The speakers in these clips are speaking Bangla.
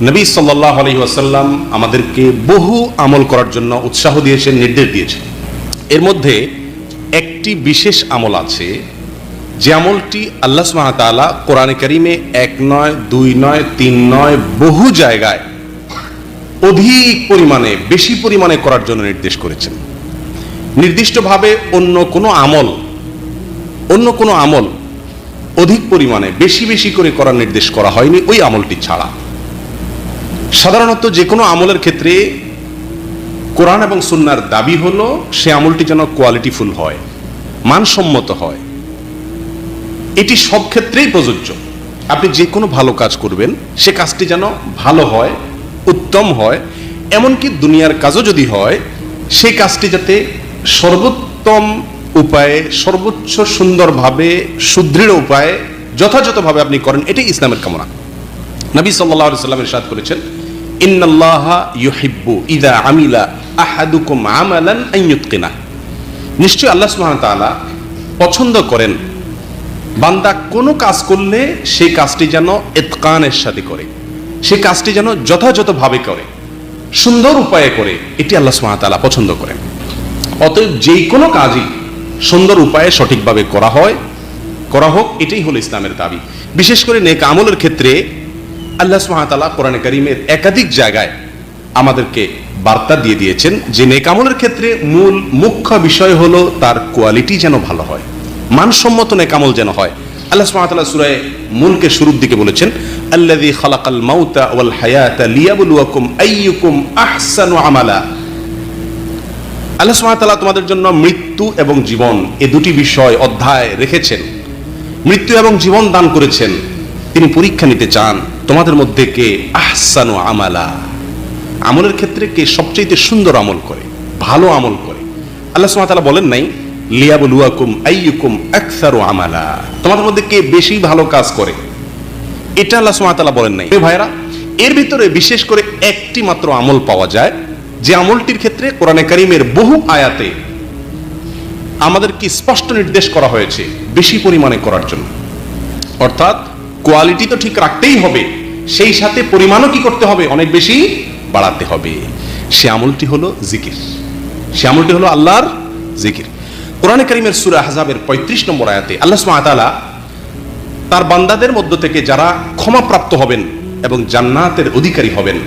নবী সাল্লাহ আলহি ওয়াসাল্লাম আমাদেরকে বহু আমল করার জন্য উৎসাহ দিয়েছেন, নির্দেশ দিয়েছেন। এর মধ্যে একটি বিশেষ আমল আছে, যে আমলটি আল্লাহ সুহামতাল্লাহ কোরআনে করিমে এক নয়, দুই নয়, তিন নয় বহু জায়গায় অধিক পরিমাণে, বেশি পরিমাণে করার জন্য নির্দেশ করেছেন। নির্দিষ্টভাবে অন্য কোনো আমল, অন্য কোনো আমল অধিক পরিমাণে, বেশি বেশি করে করার নির্দেশ করা হয়নি ওই আমলটি ছাড়া। সাধারণত যে কোনো আমলের ক্ষেত্রে কোরআন এবং সুন্নার দাবি হলো, সে আমলটি যেন কোয়ালিটিফুল হয়, মানসম্মত হয়। এটি সব ক্ষেত্রেই প্রযোজ্য। আপনি যে কোনো ভালো কাজ করবেন, সে কাজটি যেন ভালো হয়, উত্তম হয়। এমনকি দুনিয়ার কাজও যদি হয় সেই কাজটি যাতে সর্বোত্তম উপায়ে, সর্বোচ্চ সুন্দরভাবে, সুদৃঢ় উপায়ে যথাযথভাবে আপনি করেন, এটাই ইসলামের কামনা। নবী সাল্লাহ সাল্লাম ইরশাদ করেছেন নিশ্চয় আল্লাহ পছন্দ করেন, বান্দা কোনো কাজ করলে সেই কাজটি যেন ইতকানের সাথে করে, সেই কাজটি যেন যথাযথভাবে করে, সুন্দর উপায়ে করে, এটি আল্লাহ সুবহানাহু পছন্দ করেন। অতএব যেই কোনো কাজই সুন্দর উপায়ে সঠিকভাবে করা হয়, করা হোক, এটাই হলো ইসলামের দাবি। বিশেষ করে নেক আমলের ক্ষেত্রে আল্লাহ সুহামতাল্লাহ কোরআন করিমের একাধিক জায়গায় আমাদেরকে বার্তা দিয়ে দিয়েছেন যে নেকামলের ক্ষেত্রে মূল মুখ্য বিষয় হলো তার কোয়ালিটি যেন ভালো হয়, মানসম্মত নেকামল যেন হয়। আল্লাহ সুবহানাহু সুরায় মুলকে শুরুর দিকে বলেছেন, আল্লাযী খালাকাল মাউতা ওয়াল হায়াতা লিয়াবলুয়াকুম আইয়ুকুম আহসানু আমালা। আল্লাহ সুবহানাহু তোমাদের জন্য মৃত্যু এবং জীবন এ দুটি বিষয় অধ্যায় রেখেছেন। মৃত্যু এবং জীবন দান করেছেন। তিনি পরীক্ষা নিতে চান। তোমাদের মধ্যে কে আহসানু আমালা? আমলের ক্ষেত্রে কে সবচেয়ে সুন্দর আমল করে, ভালো আমল করে? আল্লাহ সুবহানাহু বলেন নাই, লিয়াবলুয়াকুম আইয়ুকুম আকসারু আমালা। তোমাদের মধ্যে কে বেশি ভালো কাজ করে? এটা আল্লাহ সুবহানাহু বলেন নাই। ভাইরা এর ভিতরে বিশেষ করে একটি মাত্র আমল পাওয়া যায়, যে আমলটির ক্ষেত্রে কোরআনে কারিমের বহু আয়াতে আমাদের কি স্পষ্ট নির্দেশ করা হয়েছে বেশি পরিমাণে করার জন্য। অর্থাৎ কোয়ালিটি তো ঠিক রাখতেই হবে সেই সাথে পরিমাণও কি করতে হবে? অনেক বেশি বাড়াতে হবে। সে আমলটি হলো জিকির। সে আমলটি হলো আল্লাহর জিকির। কোরআনে কারিমের সুরা হাজাবের পঁয়ত্রিশ নম্বর আয়াতে আল্লাহ সুমাতালা তার বান্দাদের মধ্য থেকে যারা ক্ষমাপ্রাপ্ত হবেন এবং জান্নাতের অধিকারী হবেন,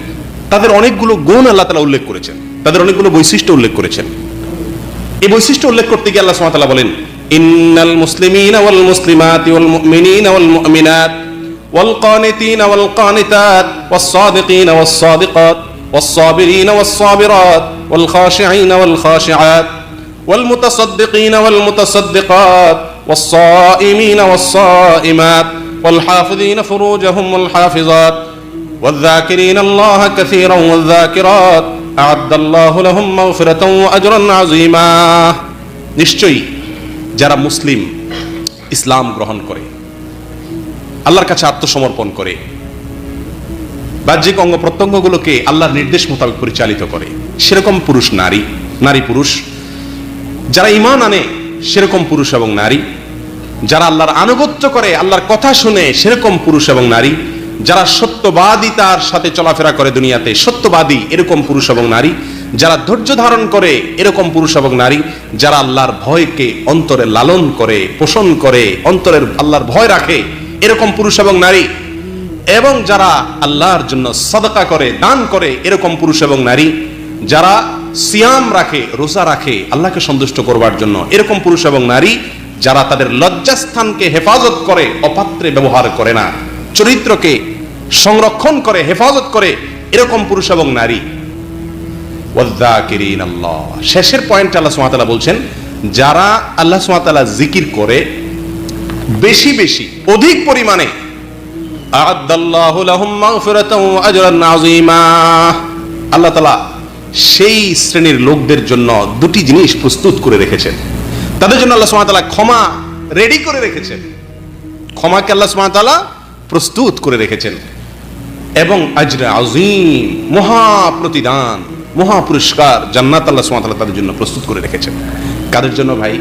তাদের অনেকগুলো গুণ আল্লাহ তালা উল্লেখ করেছেন। তাদের অনেকগুলো বৈশিষ্ট্য উল্লেখ করেছেন। এই বৈশিষ্ট্য উল্লেখ করতে গিয়ে আল্লাহ সুবহানাহু বলেন, ইন্নাল মুসলিমিনা ওয়াল মুসলিমাতি ওয়াল মুমিনিনা ওয়াল মুমিনাত। ওয়াল কানিতিনা ওয়াল কানিতাত ওয়াস সাদিকিনা ওয়াস সাদিকাত والصابرين والصابرات والخاشعين والخاشعات والمتصدقين والمتصدقات والصائمين والصائمات والحافظين فروجهم والحافظات والذاكرين الله كثيرا والذاكرات أعد الله لهم مغفرة وأجرا عظيما নিশ্চয়ই যারা মুসলিম ইসলাম গ্রহণ করে আল্লাহর কাছে আত্মসমর্পণ করে। বাহ্যিক অঙ্গ প্রত্যঙ্গগুলোকে আল্লাহর নির্দেশ মোতাবেক পরিচালিত করে। সেরকম পুরুষ নারী নারী পুরুষ। যারা ইমান আনে, সেরকম পুরুষ এবং নারী। যারা আল্লাহর আনুগত্য করে, আল্লাহর কথা শুনে, সেরকম পুরুষ এবং নারী। যারা সত্যবাদী তার সাথে চলাফেরা করে দুনিয়াতে, সত্যবাদী এরকম পুরুষ এবং নারী। যারা ধৈর্য ধারণ করে, এরকম পুরুষ এবং নারী। যারা আল্লাহর ভয়কে অন্তরে লালন করে, পোষণ করে, অন্তরের আল্লাহর ভয় রাখে এরকম পুরুষ এবং নারী। এবং যারা আল্লাহর জন্য সদকা করে, দান করে, এরকম পুরুষ এবং নারী, যারা সিয়াম রাখে, রোজা রাখে, আল্লাহকে সন্তুষ্ট করবার জন্য, এরকম পুরুষ এবং নারী, যারা তাদের লজ্জাস্থানকে হেফাজত করে, অপাত্রে ব্যবহার করে না, চরিত্রকে সংরক্ষণ করে, হেফাজত করে, এরকম পুরুষ এবং নারী। শেষের পয়েন্ট আল্লাহ সুমাতালা বলছেন, যারা আল্লাহ সুমাতালা জিকির করে, বেশি বেশি অধিক পরিমাণে। আল্লাহ তাআলা সেই শ্রেণির লোকদের জন্য দুটি জিনিস প্রস্তুত করে রেখেছেন। তাদের জন্য আল্লাহ তাআলা ক্ষমা রেডি করে রেখেছেন। ক্ষমাকে আল্লাহ তাআলা প্রস্তুত করে রেখেছেন। এবং আজরা আজিম মহা প্রতিদান, মহা পুরস্কার জান্নাত আল্লাহ তাআলা তাদের জন্য প্রস্তুত করে রেখেছেন। কাদের জন্য ভাই?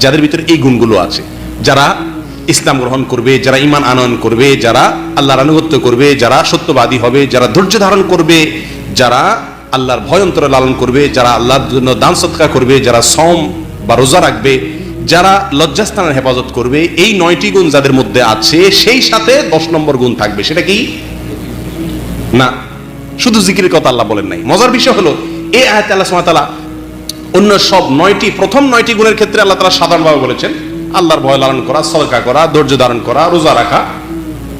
যাদের ভিতরে এই গুণগুলো আছে। যারা ইসলাম গ্রহণ করবে, যারা ইমান আনয়ন করবে, যারা আল্লাহর আনুগত্য করবে, যারা সত্যবাদী হবে, যারা ধৈর্য ধারণ করবে, যারা আল্লাহর ভয় অন্তরে লালন করবে, যারা আল্লাহর জন্য দান সৎকার করবে, যারা সম বা রোজা রাখবে, যারা লজ্জাস্থানের হেফাজত করবে, এই নয়টি গুণ যাদের মধ্যে আছে, সেই সাথে দশ নম্বর গুণ থাকবে। সেটা কি? না, শুধু জিকিরের কথা আল্লাহ বলেন নাই। মজার বিষয় হলো, এই আয়াত আল্লাহ তাআলা অন্য সব নয়টি, প্রথম নয়টি গুণের ক্ষেত্রে আল্লাহ তাআলা সাধারণভাবে বলেছেন আল্লাহর ভয় লালন করা, সদকা করা, ধৈর্য ধারণ করা, রোজা রাখা।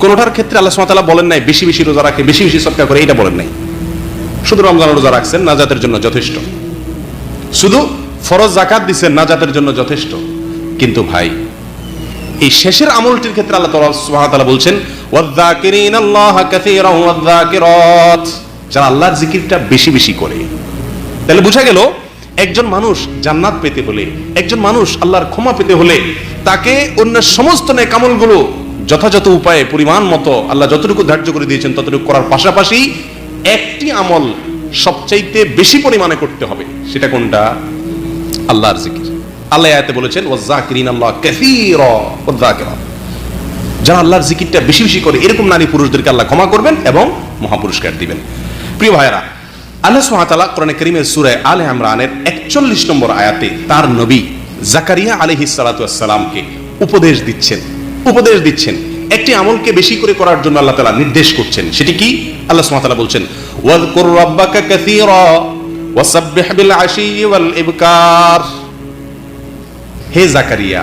কোনোটার ক্ষেত্রে আল্লাহ তাআলা বলেন নাই, বেশি বেশি রোজা রাখে, বেশি বেশি সদকা করে এটা বলেন নাই। শুধু রমজান রোজা রাখছেন, নাজাতের জন্য যথেষ্ট। শুধু ফরজ জাকাত দিচ্ছেন নাজাতের জন্য যথেষ্ট। কিন্তু ভাই, এই শেষের আমলটির ক্ষেত্রে আল্লাহ তাআলা বলছেন যারা আল্লাহর জিকিরটা বেশি বেশি করে। তাহলে বোঝা গেল একজন মানুষ জান্নাত পেতে হলে, একজন মানুষ আল্লাহর ক্ষমা পেতে হলে তাকে অন্য সমস্ত নেকামলগুলো যথাযথ উপায়ে, পরিমাণ মতো আল্লাহ যতটুকু ধার্য করে দিয়েছেন ততটুকু করার পাশাপাশি একটি আমল সবচাইতে বেশি পরিমাণে করতে হবে, সেটা কোনটা? আল্লাহর জিকির। আল্লাহ আয়াতে বলেছেন, ওয়াজ্জাকিরিন আল্লাহ কাসীরা ওয়াদ্যাকিরাত যারা আল্লাহর জিকিরটা বেশি বেশি করে, এরকম নারী পুরুষদেরকে আল্লাহ ক্ষমা করবেন এবং মহাপুরস্কার দিবেন। প্রিয় ভাইরা আল্লাহ সুবহানাহু কোরআনে কারীমের সূরা আলে ইমরানের 41 নম্বর আয়াতে তার নবী জাকারিয়া আলাইহিস সালাতু সালামকে উপদেশ দিচ্ছেন উপদেশ দিচ্ছেন। একটি আমলকে বেশি করে করার জন্য আল্লাহ তাআলা নির্দেশ করছেন। সেটি কি? আল্লাহ সুবহানাহু তাআলা বলছেন ওয়াজকুর রাব্বাকা কাসীরা ওয়াসাব্বিহ বিল আশি ওয়াল ইবকার। হে জাকারিয়া,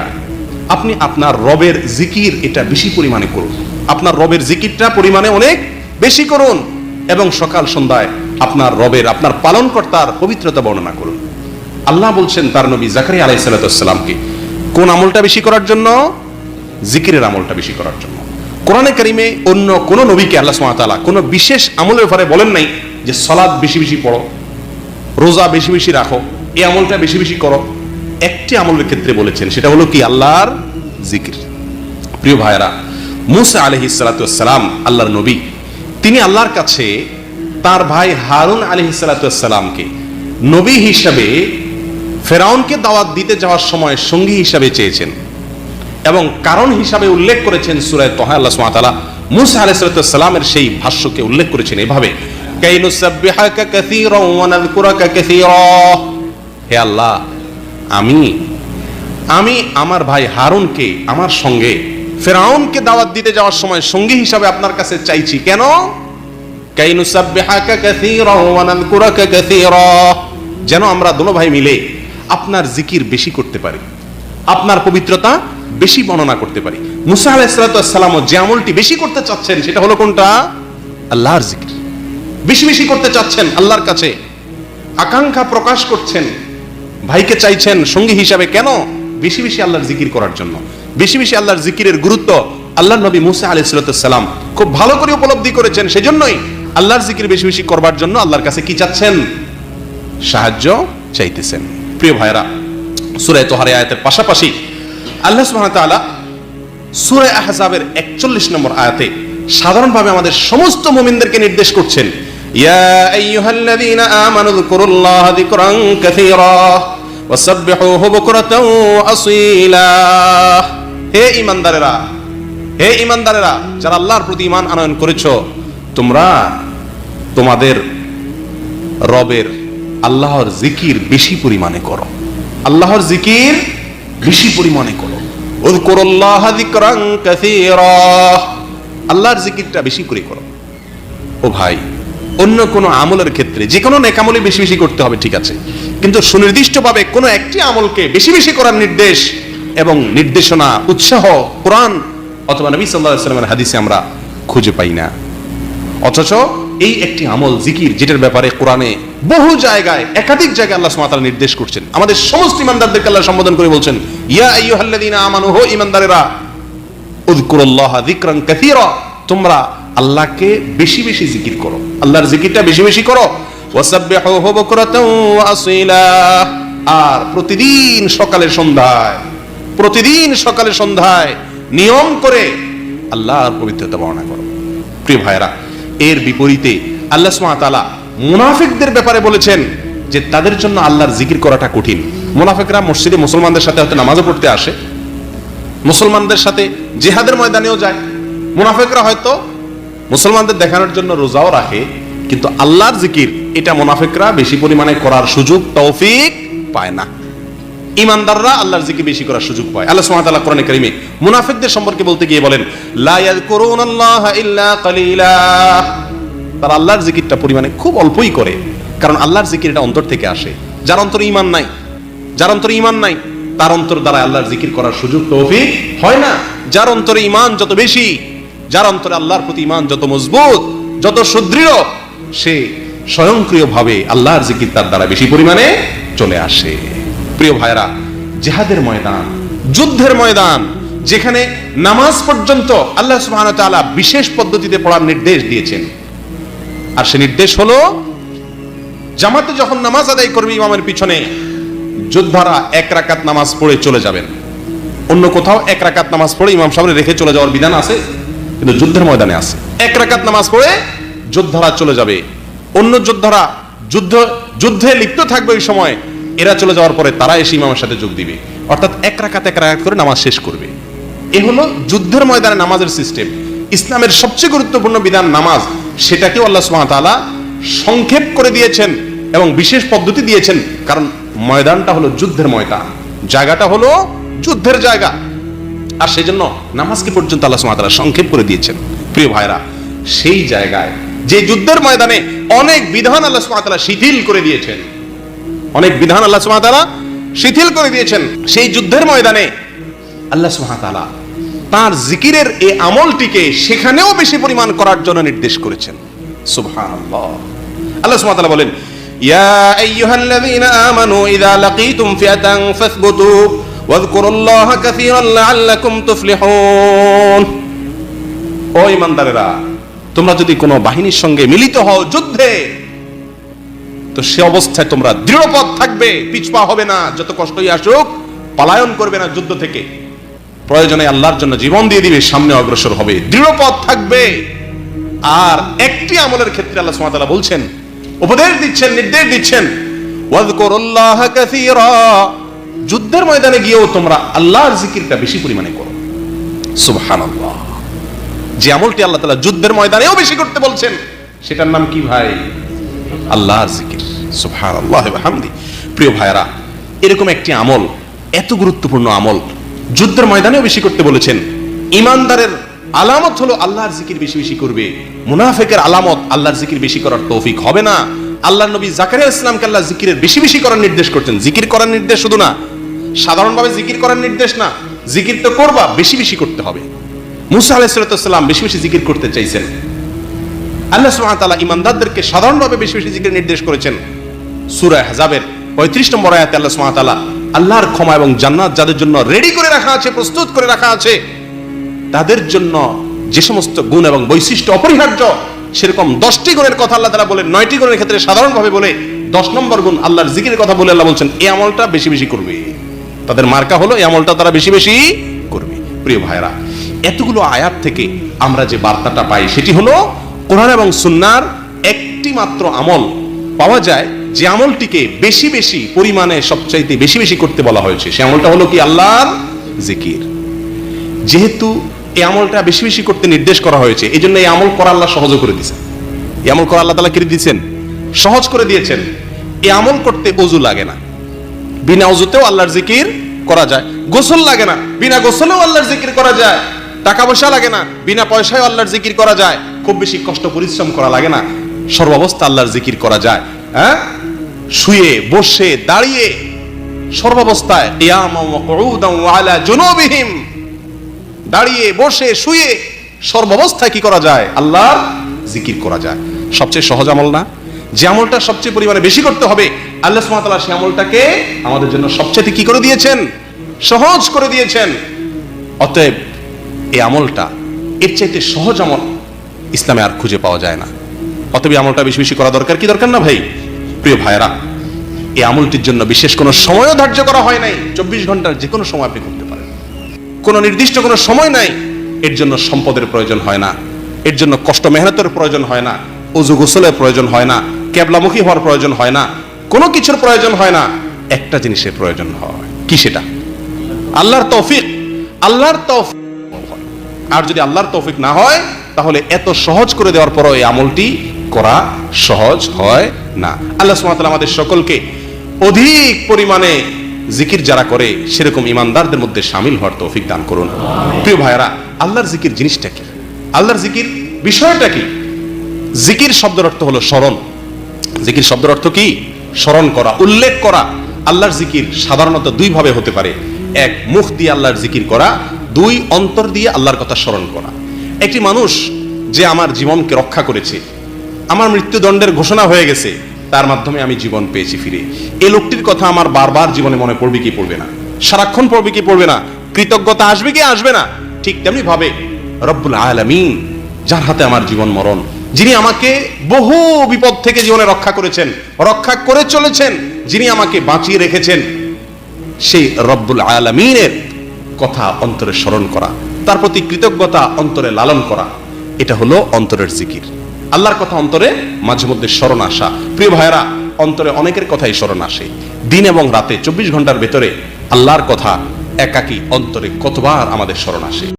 আপনি আপনার রবের জিকির এটা বেশি পরিমাণে করুন। আপনার রবের জিকিরটা পরিমাণে অনেক বেশি করুন এবং সকাল সন্ধ্যায় আপনার রবের, আপনার পালনকর্তার পবিত্রতা বর্ণনা করুন। আল্লাহ বলছেন তার নবী জাকারিয়া আলাইসালাতামকে কোন আমলটা বেশি করার জন্য? জিকিরের আমলটা বেশি করার জন্য। কোরআনে কারিমে অন্য কোন নবীকে আল্লাহ সুবহানাহু কোনো বিশেষ আমলের ব্যাপারে বলেন নাই যে সলাদ বেশি বেশি পড়ো, রোজা বেশি বেশি রাখো, এই আমলটা বেশি বেশি করো। একটি আমলের ক্ষেত্রে বলেছেন, সেটা হলো কি? আল্লাহর জিকির। প্রিয় ভাইরা মুসা আলহি সালাতাম আল্লাহর নবী, তিনি আল্লাহর কাছে তার ভাই হারুন আলহি সালাতামকে নবী হিসাবে ফেরাউনকে দাওয়াত দিতে যাওয়ার সময় সঙ্গী হিসাবে চেয়েছেন এবং কারণ হিসাবে উল্লেখ করেছেন সুরায় তোহা, আল্লাহ সুমাতালা মুসা আলাইসালামের সেই ভাষ্যকে উল্লেখ করেছেন এভাবে হে আল্লাহ, আমি আমি আমার ভাই হারুনকে, আমার সঙ্গে ফেরাউনকে দাওয়াত দিতে যাওয়ার সময় সঙ্গী হিসাবে আপনার কাছে চাইছি কেন? যেন আমরা দোনো ভাই মিলে আপনার জিকির বেশি করতে পারি, আপনার পবিত্রতা বেশি বর্ণনা করতে পারি। মুসা আলাইসালাম যে আমলটি বেশি করতে চাচ্ছেন সেটা হলো কোনটা? আল্লাহর জিকির। বেশি বেশি করতে চাচ্ছেন আল্লাহর কাছে। আকাঙ্ক্ষা প্রকাশ করছেন। ভাইকে চাইছেন সঙ্গী হিসাবে কেন? বেশি বেশি আল্লাহর জিকির করার জন্য। বেশি বেশি আল্লাহর জিকিরের গুরুত্ব আল্লাহ নবী মুসা আলাইসালাম খুব ভালো করে উপলব্ধি করেছেন। সেজন্যই আল্লাহর জিকির বেশি বেশি করবার জন্য আল্লাহর কাছে কি চাচ্ছেন? সাহায্য চাইতেছেন। প্রিয় ভাইরা সুরায় তোহারে আয়াতের পাশাপাশি আল্লাহ সুবহানাহু ওয়া তাআলা সূরা আহজাবের 41 নম্বর আয়াতে সাধারণভাবে আমাদের সমস্ত মুমিনদেরকে নির্দেশ করছেন, ইয়া আইয়ুহাল্লাযীনা আমানু যকুরুল্লাহা যিকরান কাসীরা ওয়াসাব্বিহুহু বুকরাতাও আসীলা। হে ঈমানদারেরা হে ঈমানদারেরা, যারা আল্লাহর প্রতি ঈমান আনয়ন করেছ তোমরা তোমাদের রবের আল্লাহর জিকির বেশি পরিমাণে করো। আল্লাহর জিকির বেশি পরিমাণে করো। আল্লাহর জিকিরটা বেশি করে করো। ও ভাই, অন্য কোনো আমলের ক্ষেত্রে যে কোনো নেকামলে বেশি বেশি করতে হবে, ঠিক আছে। কিন্তু সুনির্দিষ্টভাবে কোনো একটি আমলকে বেশি বেশি করার নির্দেশ এবং নির্দেশনা, উৎসাহ, কোরআন অথবা নবী আলাইহি সাল্লামের হাদিসে আমরা খুঁজে পাই না। অথচ এই একটি আমল, জিকির, যেটার ব্যাপারে কোরআনে বহু জায়গায়, একাধিক জায়গায় আল্লাহ সুবহানাহু নির্দেশ করছেন। আমাদের সমস্ত ইমানদারদেরকে আল্লাহ সম্বোধন করে বলছেন, ইয়া আইয়ুহাল্লাযীনা আমানু, হো ইমানদারেরা তোমরা আল্লাহকে বেশি বেশি জিকির করো। আল্লাহর জিকিরটা বেশি বেশি করো। ওয়াসাব্বিহুহু বুকরাতাও ওয়া আর প্রতিদিন সকালে সন্ধ্যায়, প্রতিদিন সকালে সন্ধ্যায় নিয়ম করে আল্লাহর পবিত্রতা বর্ণনা করো। প্রিয় ভাইরা এর বিপরীতে আল্লাহ সুবহানাহু মুনাফিকদের ব্যাপারে বলেছেন যে তাদের জন্য আল্লাহর জিকির করাটা কঠিন। মুনাফিকরা মসজিদে মুসলমানদের সাথে হয়তো নামাজও পড়তে আসে, মুসলমানদের সাথে জেহাদের ময়দানেও যায়। মুনাফেকরা হয়তো মুসলমানদের দেখানোর জন্য রোজাও রাখে, কিন্তু আল্লাহর জিকির এটা মুনাফেকরা বেশি পরিমাণে করার সুযোগ, তৌফিক পায় না। ইমানদাররা আল্লাহর জিকির বেশি করার সুযোগ পায়। আল্লাহ সুবহানাহু ওয়া তাআলা কোরআনে কারীমে মুনাফিকদের সম্পর্কে বলতে গিয়ে বলেন, লা ইয়াযকুরুনাল্লাহা ইল্লা কালিলা। তারা আল্লাহর জিকিরটা পরিমাণে খুব অল্পই করে, কারণ আল্লাহর জিকির এটা অন্তর থেকে আসে। যার অন্তরে ঈমান নাই, যার অন্তরে ঈমান নাই, তার অন্তর দ্বারা আল্লাহর জিকির করার সুযোগ তৌফিক হয় না। যার অন্তরে ঈমান যত বেশি, যার অন্তরে আল্লাহর প্রতি ঈমান যত মজবুত, যত সুদৃঢ়, সে স্বয়ংক্রিয়ভাবে আল্লাহর জিকির তার দ্বারা বেশি পরিমাণে চলে আসে। প্রিয় ভাইরা জেহাদের ময়দান, যুদ্ধের ময়দান, যেখানে নামাজ পর্যন্ত আল্লাহ সুবহানাহু তাআলা বিশেষ পদ্ধতিতে পড়ার নির্দেশ দিয়েছেন। আর সে নির্দেশ হলো, জামাতে যখন নামাজ আদায় করবে ইমামের পিছনে, যোদ্ধারা এক রাকাত নামাজ পড়ে চলে যাবেন। অন্য কোথাও এক রাকাত নামাজ পড়ে ইমাম সামনে রেখে চলে যাওয়ার বিধান আছে, কিন্তু যুদ্ধের ময়দানে আছে। এক রাকাত নামাজ পড়ে যোদ্ধারা চলে যাবে। অন্য যোদ্ধারা যুদ্ধ, যুদ্ধে লিপ্ত থাকবে ওই সময় এরা চলে যাওয়ার পরে তারা এসে ইমামের সাথে যোগ দিবে। অর্থাৎ এক রাকাত এক রাকাত করে নামাজ শেষ করবে। এ হলো যুদ্ধের ময়দানে নামাজের সিস্টেম ইসলামের সবচেয়ে গুরুত্বপূর্ণ বিধান নামাজ, সেটাকেও আল্লাহ সুবহানাহু সংক্ষেপ করে দিয়েছেন এবং বিশেষ পদ্ধতি দিয়েছেন। কারণ ময়দানটা হলো যুদ্ধের ময়দান, জায়গাটা হলো যুদ্ধের জায়গা। আর সেই জন্য নামাজকে পর্যন্ত আল্লাহ সুবহানাহু সংক্ষেপ করে দিয়েছেন। প্রিয় ভাইরা সেই জায়গায়, যে যুদ্ধের ময়দানে অনেক বিধান আল্লাহ সুবহানাহু শিথিল করে দিয়েছেন। অনেক বিধান আল্লাহ সুবহানাহু শিথিল করে দিয়েছেন সেই যুদ্ধের ময়দানে। আল্লাহ ওয়া তার জিকিরের এই আমলটিকে সেখানেও বেশি পরিমাণ করার জন্য নির্দেশ করেছেন। সুবহানাল্লাহ। আল্লাহ তাআলা বলেন, ইয়া আইয়ুহাল্লাযীনা আমানু ইযা লাকীতুম ফিআতান ফাসবুতু ওয়াযকুরুল্লাহা কাসীরান লাআল্লাকুম তুফলিহুন। ও ইমানদারেরা তোমরা যদি কোনো বাহিনীর সঙ্গে মিলিত হও যুদ্ধে তো সে অবস্থায় তোমরা দৃঢ়পদ থাকবে, পিছপা হবে না, যত কষ্টই আসুক, পলায়ন করবে না যুদ্ধ থেকে। প্রয়োজনে আল্লাহর জন্য জীবন দিয়ে দিবে, সামনে অগ্রসর হবে। দৃঢ়পদ থাকবে। আর একটি আমলের ক্ষেত্রে আল্লাহ তাআলা বলছেন, উপদেশ দিচ্ছেন, নির্দেশ দিচ্ছেন যুদ্ধের ময়দানে গিয়েও তোমরা আল্লাহর জিকিরটা বেশি পরিমাণে করো। সুবহানাল্লাহ। যে আমলটি আল্লাহ তাআলা যুদ্ধের ময়দানেও বেশি করতে বলছেন, সেটার নাম কি ভাই? আল্লাহর জিকির। সুবহানাল্লাহ ওয়া হামদি। প্রিয় ভাইরা এরকম একটি আমল, এত গুরুত্বপূর্ণ আমল, যুদ্ধের ময়দানেও বেশি করতে বলেছেন। ইমানদারের আলামত হলো আল্লাহর জিকির বেশি বেশি করবে। মুনাফেকের আলামত আল্লাহর জিকির বেশি করার তৌফিক হবে না। আল্লাহ নবী জাকারিয়া ইসলামকে আল্লাহ জিকিরের বেশি বেশি করার নির্দেশ করছেন। জিকির করার নির্দেশ শুধু না, সাধারণভাবে জিকির করার নির্দেশ না, জিকির তো করবা, বেশি বেশি করতে হবে। মুসা আলাইসালাম বেশি বেশি জিকির করতে চাইছেন। আল্লাহ সুবহানাহু ওয়া তাআলা ইমানদারদেরকে সাধারণভাবে বেশি বেশি জিকির নির্দেশ করেছেন। সূরা হাজাবের 35 নম্বর আয়াতে আল্লাহ সুবহানাহু ওয়া তাআলা আল্লাহর ক্ষমা এবং জান্নাত যাদের জন্য রেডি করে রাখা আছে, প্রস্তুত করে রাখা আছে, তাদের জন্য যে সমস্ত গুণ এবং বৈশিষ্ট্য অপরিহার্য, সেরকম দশটি গুণের কথা আল্লাহ তাআলা বলে, নয়টি গুণের ক্ষেত্রে সাধারণভাবে বলে, দশ নম্বর গুণ আল্লাহর জিকিরের কথা বলে আল্লাহ বলছেন এই আমলটা বেশি বেশি করবে। তাদের মার্কা হলো এই আমলটা তারা বেশি বেশি করবে। প্রিয় ভাইরা এতগুলো আয়াত থেকে আমরা যে বার্তাটা পাই, সেটি হলো কোরআন এবং সুন্নার একটি মাত্র আমল পাওয়া যায়, যে আমলটিকে বেশি বেশি পরিমাণে সবচাইতে বেশি বেশি করতে বলা হয়েছে। সে আমলটা হলো কি? আল্লাহর জিকির। যেহেতু এই আমলটা বেশি বেশি করতে নির্দেশ করা হয়েছে এই জন্য এই আমল করা আল্লাহ সহজ করে দিয়েছেন। এই আমল করা আল্লাহ তালা করে দিয়েছেন? সহজ করে দিয়েছেন। এই আমল করতে অজু লাগে না। বিনা অজুতেও আল্লাহর জিকির করা যায়। গোসল লাগে না। বিনা গোসলেও আল্লাহর জিকির করা যায়। টাকা পয়সা লাগে না। বিনা পয়সায় আল্লাহর জিকির করা যায়। খুব বেশি কষ্ট পরিশ্রম করা লাগে না। সর্বাবস্থা আল্লাহর জিকির করা যায় হ্যাঁ? শুয়ে, বসে, দাঁড়িয়ে সর্বাবস্থায় দাঁড়িয়ে, বসে, শুয়ে সর্বাবস্থায় কি করা যায়? আল্লাহর জিকির করা যায়। সবচেয়ে সহজ আমল না? যে আমলটা সবচেয়ে পরিমাণে বেশি করতে হবে, আল্লাহ তাআলা সেই আমলটাকে আমাদের জন্য সবচেয়ে কি করে দিয়েছেন? সহজ করে দিয়েছেন। অতএব এই আমলটা এর চাইতে সহজ আমল ইসলামে আর খুঁজে পাওয়া যায় না। অতএব এই আমলটা বেশি বেশি করা দরকার। কি দরকার না ভাই? প্রিয় ভাইরা এই আমলটির জন্য বিশেষ কোনো সময়ও ধার্য করা হয় নাই। চব্বিশ ঘণ্টার যে কোনো সময় আপনি করতে পারেন। কোনো নির্দিষ্ট কোনো সময় নাই। এর জন্য সম্পদের প্রয়োজন হয় না। এর জন্য কষ্ট মেহনতের প্রয়োজন হয় না। উজু গোসলের প্রয়োজন হয় না। ক্যাবলামুখী হওয়ার প্রয়োজন হয় না। কোনো কিছুর প্রয়োজন হয় না। একটা জিনিসের প্রয়োজন হয়। কি সেটা? আল্লাহর তৌফিক। আল্লাহর তৌফিক। আর যদি আল্লাহর তৌফিক না হয় তাহলে এত সহজ করে দেওয়ার পরও এই আমলটি করা সহজ হয় না। আল্লাহ সুবহানাহু আমাদের সকলকে অধিক পরিমাণে জিকির যারা করে, সেরকম ইমানদারদের মধ্যে সামিল হওয়ার তৌফিক দান করুন। প্রিয় ভাইয়েরা, আল্লাহর জিকির জিনিসটা কি? আল্লাহর জিকির বিষয়টা কি? জিকির শব্দের অর্থ হলো স্মরণ। জিকির শব্দের অর্থ কি? স্মরণ করা, উল্লেখ করা। আল্লাহর জিকির সাধারণত দুই ভাবে হতে পারে। এক, মুখ দিয়ে আল্লাহর জিকির করা, দুই, অন্তর দিয়ে আল্লাহর কথা স্মরণ করা। একটি মানুষ যে আমার জীবনকে রক্ষা করেছে, আমার মৃত্যুদণ্ডের ঘোষণা হয়ে গেছে, তার মাধ্যমে আমি জীবন পেয়েছি ফিরে। এই লোকটির কথা আমার বারবার জীবনে মনে পড়বে কি পড়বে না? সারাক্ষণ পড়বে কি পড়বে না? কৃতজ্ঞতা আসবে কি আসবে না? ঠিক তেমনি ভাবে রব্বুল আলামিন, যার হাতে আমার জীবন মরণ, যিনি আমাকে বহু বিপদ থেকে জীবনে রক্ষা করেছেন, রক্ষা করে চলেছেন, যিনি আমাকে বাঁচিয়ে রেখেছেন, সেই রব্বুল আলামিনের কথা অন্তরে স্মরণ করা। তার প্রতি কৃতজ্ঞতা অন্তরে লালন করা। এটা হলো অন্তরের জিকির। আল্লাহর কথা অন্তরে মাঝে মধ্যে স্মরণ আসা। প্রিয় ভাইয়েরা, অন্তরে অনেকের কথাই স্মরণ আসে। দিন এবং রাতে চব্বিশ ঘণ্টার ভেতরে আল্লাহর কথা একাকি অন্তরে কতবার আমাদের স্মরণ আসে।